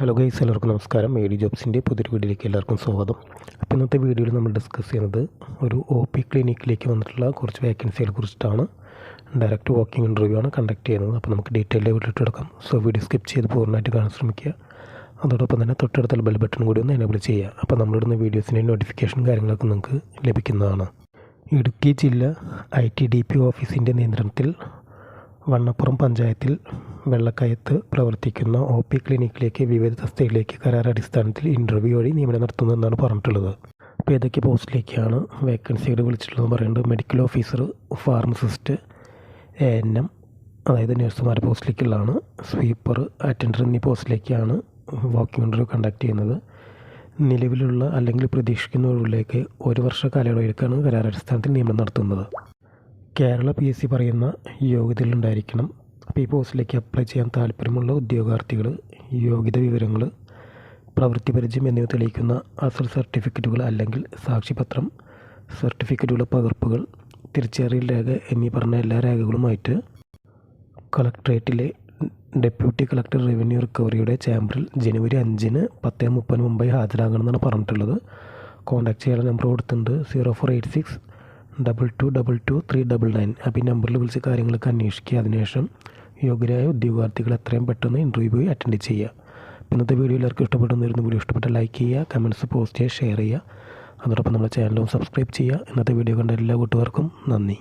Hello guys എല്ലാവർക്കും നമസ്കാരം. A D ജോബ്സിന്റെ പുതിയൊരു വീഡിയോയിലേക്ക് എല്ലാവർക്കും സ്വാഗതം. അപ്പോൾ ഇന്നത്തെ വീഡിയോയിൽ നമ്മൾ ഡിസ്കസ് ചെയ്യുന്നത് ഒരു ഒ പി ക്ലിനിക്കിലേക്ക് വന്നിട്ടുള്ള കുറച്ച് വേക്കൻസികളെ കുറിച്ചിട്ടാണ്. ഡയറക്റ്റ് വാക്കിംഗ് ഇന്റർവ്യൂ ആണ് കണ്ടക്ട് ചെയ്യുന്നത്. അപ്പോൾ നമുക്ക് ഡീറ്റെയിൽ വീട്ടിലിട്ട് എടുക്കാം. സോ വീഡിയോ സ്കിപ്പ് ചെയ്ത് പൂർണമായിട്ട് കാണാൻ ശ്രമിക്കുക. അതോടൊപ്പം തന്നെ തൊട്ടടുത്തുള്ള ബെൽ ബട്ടൺ കൂടി ഒന്ന് എനേബിൾ ചെയ്യുക. അപ്പോൾ നമ്മളിടുന്ന വീഡിയോസിന്റെ നോട്ടിഫിക്കേഷൻ കാര്യങ്ങളൊക്കെ നിങ്ങൾക്ക് ലഭിക്കുന്നതാണ്. ഇടുക്കി ജില്ല ഐ ടി ഡി പി ഓഫീസിന്റെ നിയന്ത്രണത്തിൽ വണ്ണപ്പുറം പഞ്ചായത്തിൽ വെള്ളക്കയത്ത് പ്രവർത്തിക്കുന്ന ഒ പി ക്ലിനിക്കിലേക്ക് വിവിധ തസ്തികയിലേക്ക് കരാർ അടിസ്ഥാനത്തിൽ ഇന്റർവ്യൂ വഴി നിയമനം നടത്തുന്നതെന്നാണ് പറഞ്ഞിട്ടുള്ളത്. അപ്പോൾ ഏതൊക്കെ പോസ്റ്റിലേക്കാണ് വേക്കൻസികൾ വിളിച്ചിട്ടുള്ളതെന്ന് പറയുന്നത്? Medical officer pharmacist A N M അതായത് നഴ്സുമാരുടെ പോസ്റ്റിലേക്കുള്ളതാണ്. സ്വീപ്പർ അറ്റൻഡർ എന്നീ പോസ്റ്റിലേക്കാണ് വാക്കിംഗ് ഇന്റർവ്യൂ കണ്ടക്ട് ചെയ്യുന്നത്. നിലവിലുള്ള അല്ലെങ്കിൽ പ്രതീക്ഷിക്കുന്ന ഒഴിവിലേക്ക് ഒരു വർഷ കാലയളവിലേക്കാണ് കരാർ അടിസ്ഥാനത്തിൽ നിയമനം നടത്തുന്നത്. കേരള പി എസ് സി പറയുന്ന യോഗ്യതകളുണ്ടായിരിക്കണം അപ്പോൾ ഈ പോസ്റ്റിലേക്ക് അപ്ലൈ ചെയ്യാൻ താല്പര്യമുള്ള ഉദ്യോഗാർത്ഥികൾ യോഗ്യത വിവരങ്ങൾ പ്രവൃത്തി പരിചയം എന്നിവ തെളിയിക്കുന്ന അസൽ സർട്ടിഫിക്കറ്റുകൾ അല്ലെങ്കിൽ സാക്ഷിപത്രം സർട്ടിഫിക്കറ്റുകളുടെ പകർപ്പുകൾ തിരിച്ചറിയൽ രേഖ എന്നീ പറഞ്ഞ എല്ലാ രേഖകളുമായിട്ട് കളക്ട്രേറ്റിലെ ഡെപ്യൂട്ടി കളക്ടർ റവന്യൂ റിക്കവറിയുടെ ചേംബറിൽ ജനുവരി അഞ്ചിന് പത്ത് മുപ്പതിന് മുമ്പായി ഹാജരാകണമെന്നാണ് പറഞ്ഞിട്ടുള്ളത്. കോൺടാക്ട് ചെയ്യാനുള്ള നമ്പർ കൊടുത്തിട്ടുണ്ട്. Zero four eight six double two double two three double nine. അപ്പോൾ ഈ നമ്പറിൽ വിളിച്ച് കാര്യങ്ങളൊക്കെ അന്വേഷിക്കുക. അതിനുശേഷം യോഗ്യരായ ഉദ്യോഗാർത്ഥികൾ എത്രയും പെട്ടെന്ന് ഇന്റർവ്യൂ അറ്റൻഡ് ചെയ്യുക. ഇന്നത്തെ വീഡിയോ എല്ലാവർക്കും ഇഷ്ടപ്പെടുന്നതായിരുന്നു വീഡിയോ ഇഷ്ടപ്പെട്ട ലൈക്ക് ചെയ്യുക കമന്റ്സ് പോസ്റ്റ് ചെയ്യുക ഷെയർ ചെയ്യുക. അതോടൊപ്പം നമ്മുടെ ചാനലും സബ്സ്ക്രൈബ് ചെയ്യുക. ഇന്നത്തെ വീഡിയോ കണ്ട എല്ലാ കൂട്ടുകാർക്കും നന്ദി.